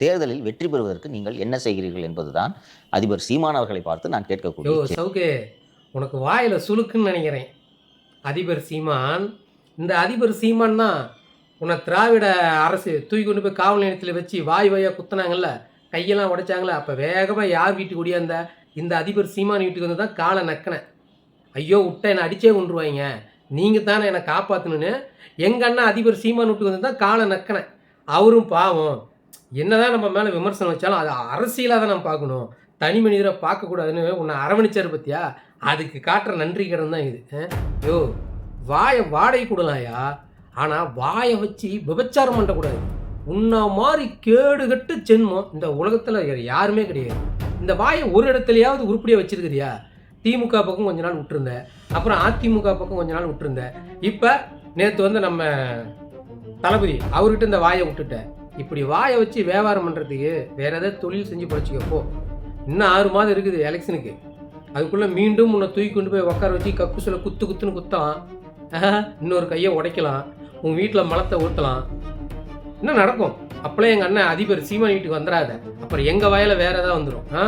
தேர்தலில் வெற்றி பெறுவதற்கு நீங்கள் என்ன செய்கிறீர்கள் என்பதுதான் அதிபர் சீமான் அவர்களை பார்த்து நான் கேட்கக்கூடிய. சவுக்கு உனக்கு வாயில் சுளுக்குன்னு நினைக்கிறேன். அதிபர் சீமான் இந்த அதிபர் சீமான் தான் உன்னை திராவிட அரசு தூக்கி கொண்டு போய் காவல் நிலையத்தில் வச்சு வாய் வாயாக குத்துனாங்கல்ல கையெல்லாம் உடைச்சாங்களே அப்போ வேகமாக யார் வீட்டுக்கு ஓடியாந்த? இந்த அதிபர் சீமான் வீட்டுக்கு வந்து தான் காலை நக்கினேன் ஐயோ விட்ட என்னை அடிச்சே கொண்டுருவாங்க நீங்கள் தானே என்னை காப்பாற்றணுன்னு எங்கள் அண்ணன் அதிபர் சீமான் வீட்டுக்கு வந்து தான் காலை நக்கினேன் அவரும் பாவம். என்னதான் நம்ம மேலே விமர்சனம் வச்சாலும் அது அரசியலாக தான் நம்ம பார்க்கணும். தனி மனிதரை பார்க்கக்கூடாதுன்னு உன்னை அரவணைச்சார் பத்தியா? அதுக்கு காட்டுற நன்றி கடன் தான் இது. யோ வாயை வாடகை கூடலாம்யா ஆனால் வாயை வச்சு விபச்சாரம் பண்ணக்கூடாது. உன்ன மாதிரி கேடுகட்டு ஜென்மம் இந்த உலகத்தில் யாருமே கிடையாது. இந்த வாயை ஒரு இடத்துலையாவது உருப்படியாக வச்சிருக்கிறியா? திமுக பக்கம் கொஞ்ச நாள் விட்டுருந்தேன் அப்புறம் அதிமுக பக்கம் கொஞ்ச நாள் விட்டுருந்தேன் இப்போ நேற்று வந்து நம்ம தளபதி அவர்கிட்ட இந்த வாயை விட்டுட்டேன் இப்படி வாயை வச்சு வியாபாரம் பண்ணுறதுக்கு வேற ஏதாவது தொழில் செஞ்சு பழச்சிக்க இன்னும் ஆறு மாதம் இருக்குது எலெக்ஷனுக்கு. அதுக்குள்ளே மீண்டும் உன்னை தூக்கி கொண்டு போய் உட்கார வச்சு கக்கு சொல்ல குத்து குத்துன்னு குத்தான். இன்னொரு கையை உடைக்கலாம். உன் வீட்டில் மலத்தை ஊற்றலாம் என்ன நடக்கும்? அப்பளே எங்கள் அண்ணன் அதிபர் சீமான் வீட்டுக்கு வந்துடாத அப்புறம் எங்கள் வயலில் வேறு ஏதாவது வந்துடும் ஆ?